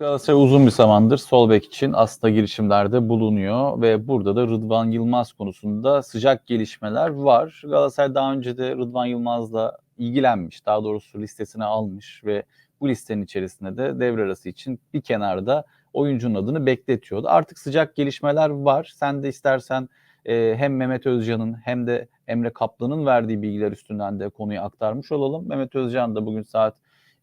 Galatasaray uzun bir zamandır sol bek için aslında girişimlerde bulunuyor ve burada da Rıdvan Yılmaz konusunda sıcak gelişmeler var. Galatasaray daha önce de Rıdvan Yılmaz'la ilgilenmiş, daha doğrusu listesine almış ve bu listenin içerisinde de devre arası için bir kenarda oyuncunun adını bekletiyordu. Artık sıcak gelişmeler var. Sen de istersen e, hem Mehmet Özcan'ın hem de Emre Kaplan'ın verdiği bilgiler üstünden de konuyu aktarmış olalım. Mehmet Özcan da bugün saat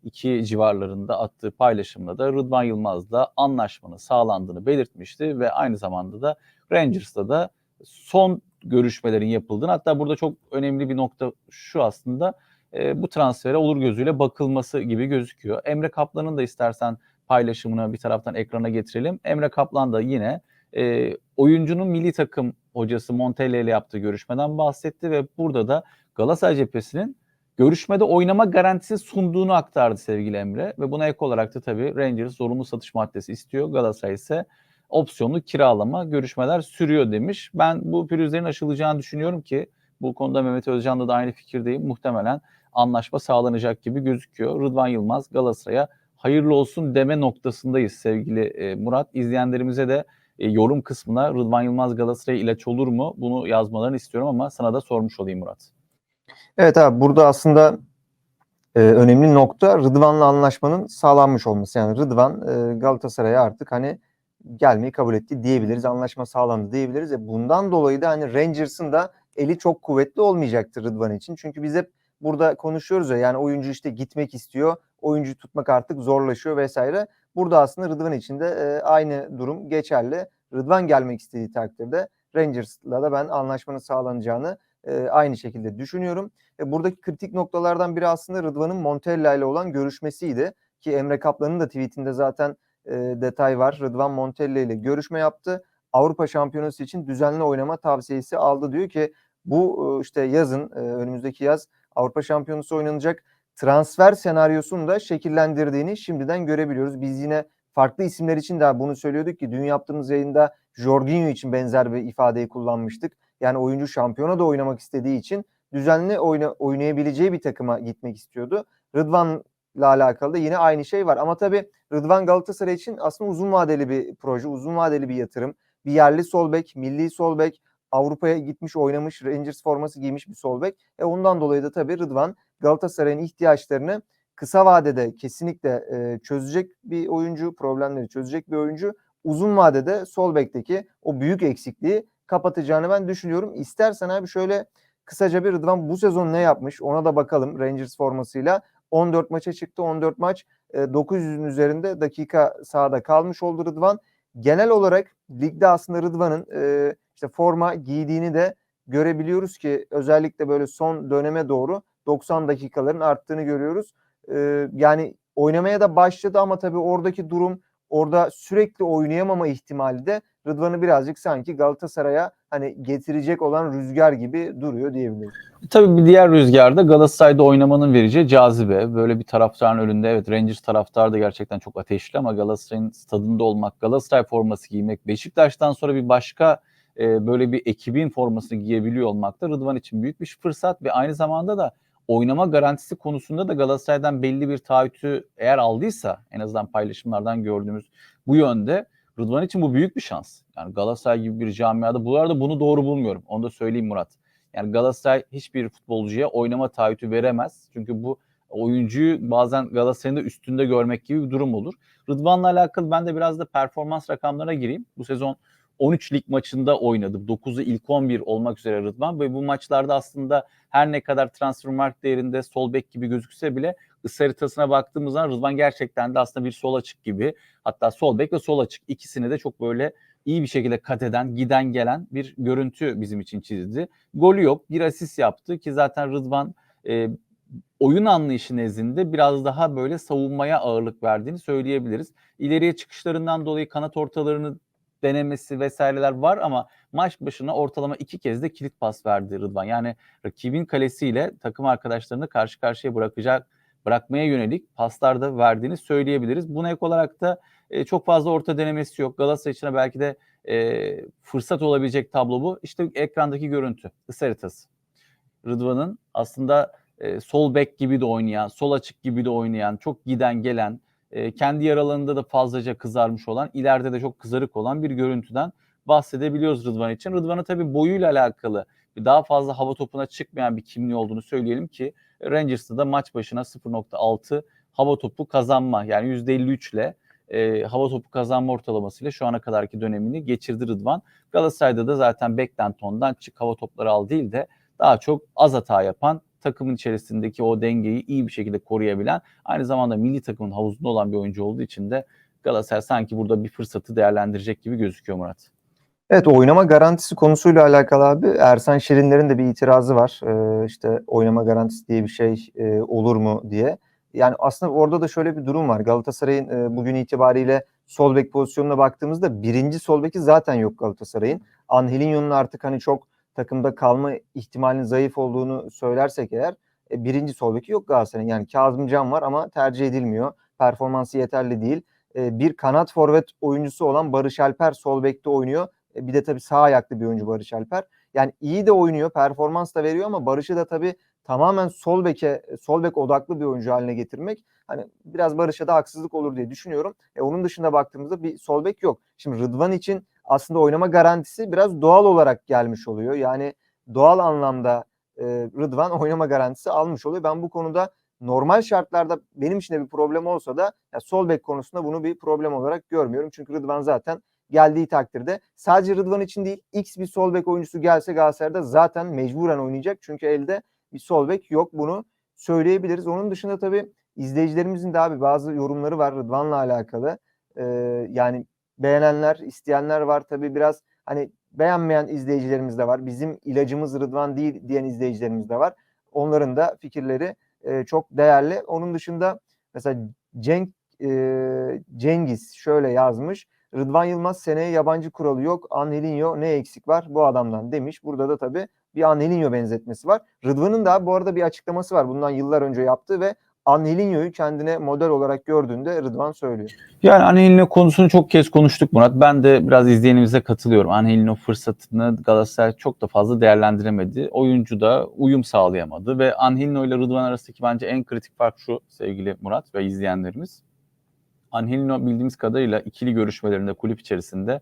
2 civarlarında attığı paylaşımda da Rıdvan Yılmaz'la anlaşmanın sağlandığını belirtmişti ve aynı zamanda da Rangers'ta da son görüşmelerin yapıldığını hatta burada çok önemli bir nokta şu aslında e, bu transfere olur gözüyle bakılması gibi gözüküyor. Emre Kaplan'ın da istersen paylaşımını bir taraftan ekrana getirelim. Emre Kaplan da yine e, oyuncunun milli takım hocası Montella ile yaptığı görüşmeden bahsetti ve burada da Galatasaray cephesinin görüşmede oynama garantisi sunduğunu aktardı sevgili Emre ve buna ek olarak da tabii Rangers zorunlu satış maddesi istiyor. Galatasaray ise opsiyonlu kiralama görüşmeler sürüyor demiş. Ben bu pürüzlerin aşılacağını düşünüyorum ki bu konuda Mehmet Özcan'da da aynı fikirdeyim. Muhtemelen anlaşma sağlanacak gibi gözüküyor. Rıdvan Yılmaz Galatasaray'a hayırlı olsun deme noktasındayız sevgili e, Murat. İzleyenlerimize de e, yorum kısmına Rıdvan Yılmaz Galatasaray'a ilaç olur mu? Bunu yazmalarını istiyorum ama sana da sormuş olayım Murat. Evet abi burada aslında e, önemli nokta Rıdvan'la anlaşmanın sağlanmış olması. Yani Rıdvan e, Galatasaray'a artık hani gelmeyi kabul etti diyebiliriz. Anlaşma sağlandı diyebiliriz. E, bundan dolayı da hani Rangers'ın da eli çok kuvvetli olmayacaktır Rıdvan için. Çünkü biz hep burada konuşuyoruz ya yani oyuncu işte gitmek istiyor. Oyuncu tutmak artık zorlaşıyor vesaire. Burada aslında Rıdvan için de e, aynı durum geçerli. Rıdvan gelmek istediği takdirde Rangers'la da ben anlaşmanın sağlanacağını aynı şekilde düşünüyorum. E, buradaki kritik noktalardan biri aslında Rıdvan'ın Montella ile olan görüşmesiydi. Ki Emre Kaplan'ın da tweetinde zaten e, detay var. Rıdvan Montella ile görüşme yaptı. Avrupa Şampiyonası için düzenli oynama tavsiyesi aldı diyor ki bu e, işte yazın e, önümüzdeki yaz Avrupa Şampiyonası oynanacak transfer senaryosunu da şekillendirdiğini şimdiden görebiliyoruz. Biz yine farklı isimler için de bunu söylüyorduk ki dün yaptığımız yayında Jorginho için benzer bir ifadeyi kullanmıştık. Yani oyuncu şampiyona da oynamak istediği için düzenli oyna, oynayabileceği bir takıma gitmek istiyordu. Rıdvan'la alakalı da yine aynı şey var. Ama tabii Rıdvan Galatasaray için aslında uzun vadeli bir proje, uzun vadeli bir yatırım. Bir yerli sol bek, milli sol bek, Avrupa'ya gitmiş oynamış Rangers forması giymiş bir sol bek. E ondan dolayı da tabii Rıdvan Galatasaray'ın ihtiyaçlarını kısa vadede kesinlikle e, çözecek bir oyuncu, problemleri çözecek bir oyuncu. Uzun vadede sol bekteki o büyük eksikliği kapatacağını ben düşünüyorum. İstersen abi şöyle kısaca bir Rıdvan bu sezon ne yapmış ona da bakalım Rangers formasıyla. 14 maça çıktı 14 maç 900'ün üzerinde dakika sahada kalmış oldu Rıdvan. Genel olarak ligde aslında Rıdvan'ın işte forma giydiğini de görebiliyoruz ki özellikle böyle son döneme doğru 90 dakikaların arttığını görüyoruz. Yani oynamaya da başladı ama tabii oradaki durum orada sürekli oynayamama ihtimali de Rıdvan'ı birazcık sanki Galatasaray'a hani getirecek olan rüzgar gibi duruyor diyebiliriz. Tabii bir diğer rüzgarda Galatasaray'da oynamanın vereceği cazibe. Böyle bir taraftarın önünde evet Rangers taraftarı da gerçekten çok ateşli ama Galatasaray'ın stadında olmak, Galatasaray forması giymek, Beşiktaş'tan sonra bir başka e, böyle bir ekibin formasını giyebiliyor olmak da Rıdvan için büyük bir fırsat ve aynı zamanda da oynama garantisi konusunda da Galatasaray'dan belli bir taahhütü eğer aldıysa en azından paylaşımlardan gördüğümüz bu yönde Rıdvan için bu büyük bir şans. Yani Galatasaray gibi bir camiada bu arada bunu doğru bulmuyorum. Onu da söyleyeyim Murat. Yani Galatasaray hiçbir futbolcuya oynama taahhütü veremez. Çünkü bu oyuncuyu bazen Galatasaray'ın da üstünde görmek gibi bir durum olur. Rıdvan'la alakalı ben de biraz da performans rakamlarına gireyim. Bu sezon 13 lig maçında oynadı. 9'u ilk 11 olmak üzere Rıdvan ve bu maçlarda aslında her ne kadar transfer mark değerinde sol bek gibi gözükse bile ısı haritasına baktığımız zaman Rıdvan gerçekten de aslında bir sol açık gibi. Hatta sol bek ve sol açık ikisini de çok böyle iyi bir şekilde kat eden, giden gelen bir görüntü bizim için çizdi. Golü yok, bir asist yaptı ki zaten Rıdvan e, oyun anlayışı nezdinde biraz daha böyle savunmaya ağırlık verdiğini söyleyebiliriz. İleriye çıkışlarından dolayı kanat ortalarını denemesi vesaireler var ama maç başına ortalama iki kez de kilit pas verdi Rıdvan. Yani rakibin kalesiyle takım arkadaşlarını karşı karşıya bırakacak bırakmaya yönelik paslar da verdiğini söyleyebiliriz. Buna ek olarak da e, çok fazla orta denemesi yok. Galatasaray için belki de e, fırsat olabilecek tablo bu. İşte ekrandaki görüntü, ısı haritası. Rıdvan'ın aslında e, sol bek gibi de oynayan, sol açık gibi de oynayan, çok giden gelen, e, kendi yaralarında da fazlaca kızarmış olan, ileride de çok kızarık olan bir görüntüden bahsedebiliyoruz Rıdvan için. Rıdvan'ın tabii boyuyla alakalı daha fazla hava topuna çıkmayan bir kimliği olduğunu söyleyelim ki Rangers'ta da maç başına 0.6 hava topu kazanma yani %53 ile e, hava topu kazanma ortalamasıyla şu ana kadarki dönemini geçirdi Rıdvan. Galatasaray'da da zaten beklenti ondan çık hava topları al değil de daha çok az hata yapan takımın içerisindeki o dengeyi iyi bir şekilde koruyabilen aynı zamanda milli takımın havuzunda olan bir oyuncu olduğu için de Galatasaray sanki burada bir fırsatı değerlendirecek gibi gözüküyor Murat. Evet oynama garantisi konusuyla alakalı abi Ersan Şirinler'in de bir itirazı var. Ee, işte oynama garantisi diye bir şey e, olur mu diye. Yani aslında orada da şöyle bir durum var. Galatasaray'ın e, bugün itibariyle sol bek pozisyonuna baktığımızda birinci sol beki zaten yok Galatasaray'ın. Angelinho'nun artık hani çok takımda kalma ihtimalinin zayıf olduğunu söylersek eğer e, birinci sol beki yok Galatasaray'ın. Yani Kazımcan var ama tercih edilmiyor. Performansı yeterli değil. E, bir kanat forvet oyuncusu olan Barış Alper sol bekte oynuyor. E, bir de tabii sağ ayaklı bir oyuncu Barış Alper. Yani iyi de oynuyor, performans da veriyor ama Barış'ı da tabii tamamen sol beke sol bek odaklı bir oyuncu haline getirmek hani biraz Barış'a da haksızlık olur diye düşünüyorum. E, onun dışında baktığımızda bir sol bek yok. Şimdi Rıdvan için aslında oynama garantisi biraz doğal olarak gelmiş oluyor. Yani doğal anlamda e, Rıdvan oynama garantisi almış oluyor. Ben bu konuda normal şartlarda benim için de bir problem olsa da ya sol bek konusunda bunu bir problem olarak görmüyorum. Çünkü Rıdvan zaten geldiği takdirde sadece Rıdvan için değil X bir sol bek oyuncusu gelse Galatasaray'da zaten mecburen oynayacak. Çünkü elde bir sol bek yok bunu söyleyebiliriz. Onun dışında tabii izleyicilerimizin de abi bazı yorumları var Rıdvan'la alakalı. Ee, yani beğenenler, isteyenler var. Tabii biraz hani beğenmeyen izleyicilerimiz de var. Bizim ilacımız Rıdvan değil diyen izleyicilerimiz de var. Onların da fikirleri e, çok değerli. Onun dışında mesela Cenk e, Cengiz şöyle yazmış. Rıdvan Yılmaz seneye yabancı kuralı yok. Angelinho ne eksik var bu adamdan demiş. Burada da tabii bir Angelinho benzetmesi var. Rıdvan'ın da bu arada bir açıklaması var. Bundan yıllar önce yaptığı ve Angelinho'yu kendine model olarak gördüğünde Rıdvan söylüyor. Yani Angelino konusunu çok kez konuştuk Murat. Ben de biraz izleyenimize katılıyorum. Angelino fırsatını Galatasaray çok da fazla değerlendiremedi. Oyuncu da uyum sağlayamadı ve Angelino ile Rıdvan arasındaki bence en kritik fark şu sevgili Murat ve izleyenlerimiz. Angelino bildiğimiz kadarıyla ikili görüşmelerinde kulüp içerisinde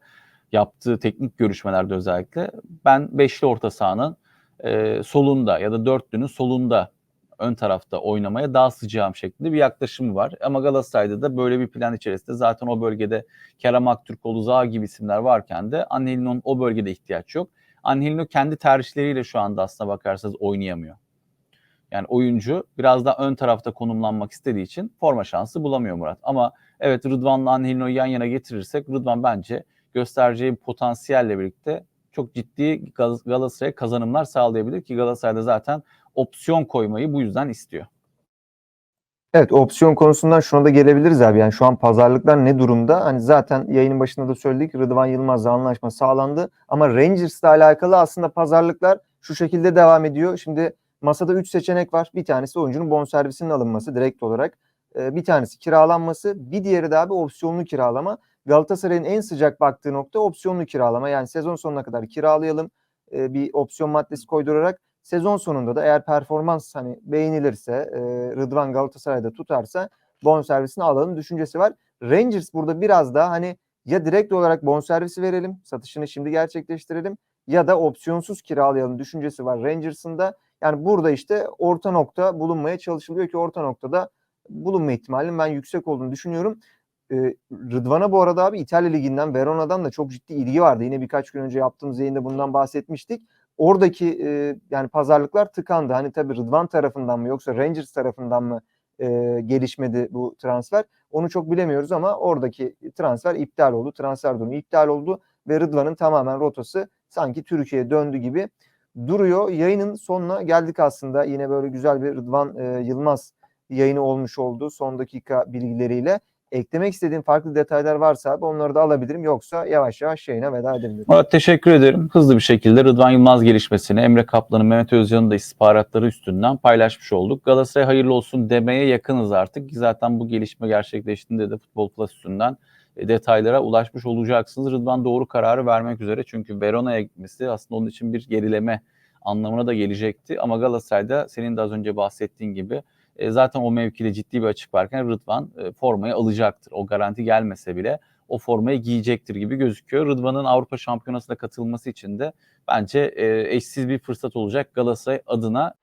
yaptığı teknik görüşmelerde özellikle ben beşli orta sahanın e, solunda ya da dörtlünün solunda ön tarafta oynamaya daha sıcağım şeklinde bir yaklaşımı var. Ama Galatasaray'da da böyle bir plan içerisinde zaten o bölgede Kerem Aktürkoğlu, Zaha gibi isimler varken de Angelino'nun o bölgede ihtiyaç yok. Angelino kendi tercihleriyle şu anda aslına bakarsanız oynayamıyor. Yani oyuncu biraz daha ön tarafta konumlanmak istediği için forma şansı bulamıyor Murat. Ama evet Rıdvan'la Angelino'yu yan yana getirirsek Rıdvan bence göstereceği potansiyelle birlikte çok ciddi Galatasaray'a kazanımlar sağlayabilir ki Galatasaray'da zaten opsiyon koymayı bu yüzden istiyor. Evet opsiyon konusundan şuna da gelebiliriz abi. Yani şu an pazarlıklar ne durumda? Hani zaten yayının başında da söyledik. Rıdvan Yılmaz'la anlaşma sağlandı. Ama Rangers'la alakalı aslında pazarlıklar şu şekilde devam ediyor. Şimdi masada 3 seçenek var. Bir tanesi oyuncunun bonservisinin alınması direkt olarak. Bir tanesi kiralanması. Bir diğeri de abi opsiyonlu kiralama. Galatasaray'ın en sıcak baktığı nokta opsiyonlu kiralama. Yani sezon sonuna kadar kiralayalım. Bir opsiyon maddesi koydurarak sezon sonunda da eğer performans hani beğenilirse e, Rıdvan Galatasaray'da tutarsa bonservisini alalım düşüncesi var. Rangers burada biraz daha hani ya direkt olarak bonservisi verelim, satışını şimdi gerçekleştirelim ya da opsiyonsuz kiralayalım düşüncesi var Rangers'ın da. Yani burada işte orta nokta bulunmaya çalışılıyor ki orta noktada bulunma ihtimalinin ben yüksek olduğunu düşünüyorum. Ee, Rıdvan'a bu arada abi İtalya Ligi'nden Verona'dan da çok ciddi ilgi vardı. Yine birkaç gün önce yaptığımız yayında bundan bahsetmiştik oradaki e, yani pazarlıklar tıkandı. Hani tabii Rıdvan tarafından mı yoksa Rangers tarafından mı e, gelişmedi bu transfer? Onu çok bilemiyoruz ama oradaki transfer iptal oldu. Transfer durumu iptal oldu ve Rıdvan'ın tamamen rotası sanki Türkiye'ye döndü gibi duruyor. Yayının sonuna geldik aslında. Yine böyle güzel bir Rıdvan e, Yılmaz yayını olmuş oldu son dakika bilgileriyle eklemek istediğim farklı detaylar varsa abi onları da alabilirim. Yoksa yavaş yavaş yayına veda edebilirim. Murat teşekkür ederim. Hızlı bir şekilde Rıdvan Yılmaz gelişmesini Emre Kaplan'ın, Mehmet Özcan'ın da istihbaratları üstünden paylaşmış olduk. Galatasaray hayırlı olsun demeye yakınız artık. Zaten bu gelişme gerçekleştiğinde de Futbol Plus üstünden e, detaylara ulaşmış olacaksınız. Rıdvan doğru kararı vermek üzere çünkü Verona'ya gitmesi aslında onun için bir gerileme anlamına da gelecekti. Ama Galatasaray'da senin de az önce bahsettiğin gibi E, zaten o mevkide ciddi bir açık varken Rıdvan e, formayı alacaktır. O garanti gelmese bile o formayı giyecektir gibi gözüküyor. Rıdvan'ın Avrupa Şampiyonası'na katılması için de bence e, eşsiz bir fırsat olacak Galatasaray adına.